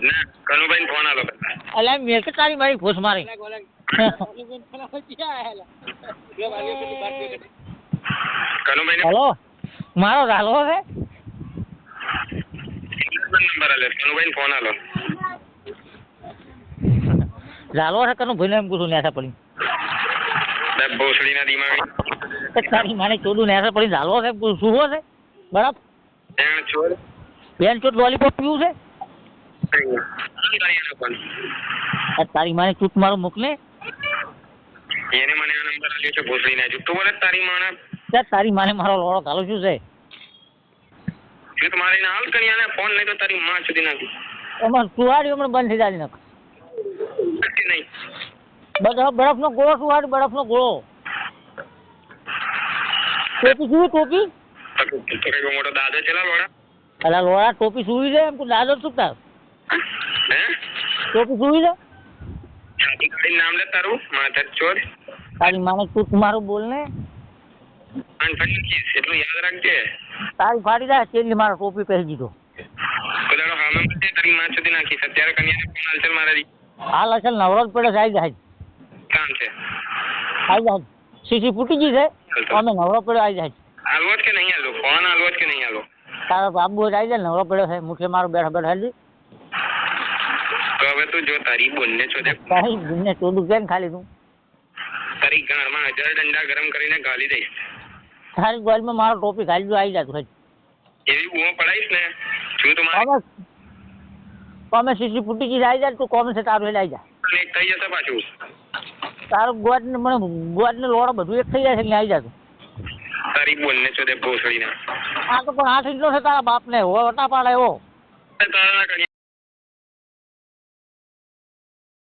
ના કનુભાઈ ફોન આલો અલ્યા મેં તો તારી મારી ફોસ મારી. કનુભાઈ હેલો? મારો રાલો છે નંબર આલે કનુભાઈ ફોન આલો. રાલો છે કનુભાઈ એમ પૂછું નેસા પડી. ભોસડીના દિમાગ તારી માને ચોદું નેસા પડી રાલો છે શું છે? બરાબર? બેન ચોટ લોલીપોપ પીવું છે? તારી માને ચૂપ મારું મોકલે? એને મને આ નંબર આપ્યો છે ભોસડીના જુઠ્ઠું બોલે તારી માને. ત્યાં તારી માને મારો લોડો ઘાલો શું છે? જો તમારે એને હાલ કરી આને ફોન નહીં તો તારી માં સુધી નાખી. એમાં સુવાડી હમણાં બંધ થઈ જાય નાખ નહીં. બરફ બરફનો ગોળો સુવાડી બરફનો ગોળો. ટોપી શું ટોપી? તો તો મોટો દાદો છે લોડા. અલા લોડા ટોપી સુવી છે એમ? તું દાદો શું તાર હે? ટોપી સુવી છે છાતી કાઢીને નામ લે તારું માથે ચોર. તારી માને તું મારું બોલ ને. અને ફરી કીસ એટલું યાદ રાખજે. તારી ફાડી જાય તેલી મારો ટોપી પહેરી દીધો. બધાનો હામે મતે તારી માં સુધી નાખી અત્યારે કન્યા ફોન હાલ છે મારા હાલ અસલ નવરો જ પડે આવી જાય. કામ છે. આવી જાય. સીસી ફૂટી ગઈ છે. અમે નવરો પડે આવી જાય. હાલવો કે નહીં હાલો ફોન હાલવો કે નહીં હાલો તારો બાબુ આવી જાય નવરો પડ્યો છે. મુઠે મારો બેઠા બેઠા હાલી. તો હવે તું જો તારી બોલને છો તે. તારી બોલને ચોદું કેમ ખાલી તું? તારી ગાળમાં હજાર ડંડા ગરમ કરીને ગાલી દઈશ. તારી ગાળમાં મારો ટોપી ખાલી જો આવી જતું એવી બૂમો પડાઈશ ને છું તમારે કોમે સીસી ફૂટી ગઈ આવી જાય તું કોમે છે તારું આવી જાય એક થઈ જશે પાછું. તારું ગોટ ને મને ગોટ ને લોડો બધું એક થઈ જાય છે એટલે આવી જતું. તારી બોલને છો તે ભોસડીના. આ તો પણ આઠ ઇંચનો છે તારા બાપને હો વટા પાડે એવો. તારા